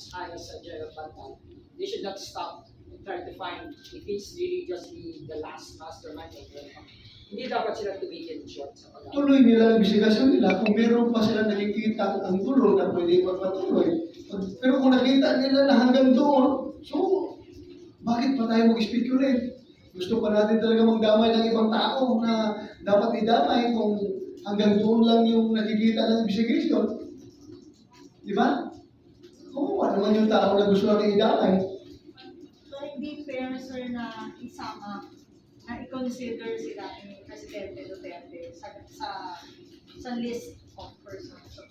as high as uh, General Bantal, they should not stop and try to find if he's really just the, the last mastermind of the Hindi dapat sila tumigil short sa pag Tuloy nila ang investigasyon nila kung meron pa sila nakikita ang gulo na pwede magpatuloy. Pero kung nakita nila na hanggang doon, so bakit pa tayo mag-speculate? Gusto pa natin talaga magdamay ng ibang tao na dapat idamay kung hanggang doon lang yung nakikita ng investigation. Di ba? Kawawa naman yung tao na gusto lang idamay. So, hindi fair, sir, na isama, na i-consider sila ni Presidente Duterte sa, sa, sa list of persons of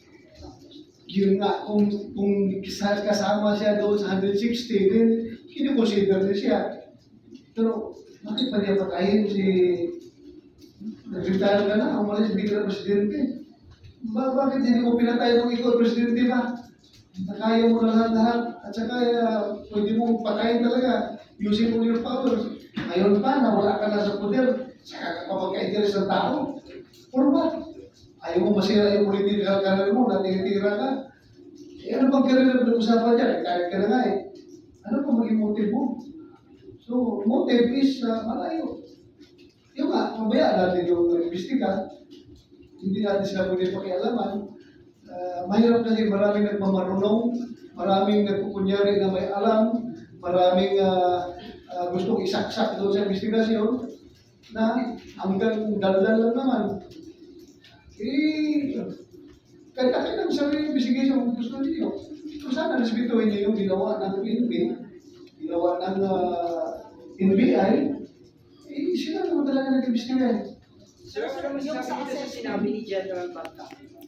yun nga, kung, kung kasama siya doon sa 160, then kinikonsider niya siya. Pero bakit pa niya patayin si nag-retire ka na, umalis, na presidente. Ba bakit hindi mo pinatay nung ikaw presidente ba? Nakaya mo na lahat-lahat. At saka uh, pwede mong patayin talaga using all your powers. Ngayon pa, na wala ka na sa poder, saka ka pa magka-interest ng tao. Or what? Ayaw mo masira yung political career mo, na tinitira ka. Eh, ano bang career na pinag-usapan dyan? Eh, kahit ka na nga eh. Ano pa maging motive mo? So, motive is uh, malayo. Yung nga, mabayaan natin yung investiga. Hindi natin sila pwede pakialaman. Mahirap kasi maraming nagmamarunong, maraming nagkukunyari na may alam, maraming uh, uh, gustong isaksak doon sa investigasyon na hanggang daldal lang naman. Eh, kahit akin lang sa investigation kung gusto niyo. Kung sana respetuhin niyo yung ginawa ng PNP, ginawa ng uh, NBI, eh sila naman talaga nag-investigate. Sir, naman Yung sa sinabi ni General Bantal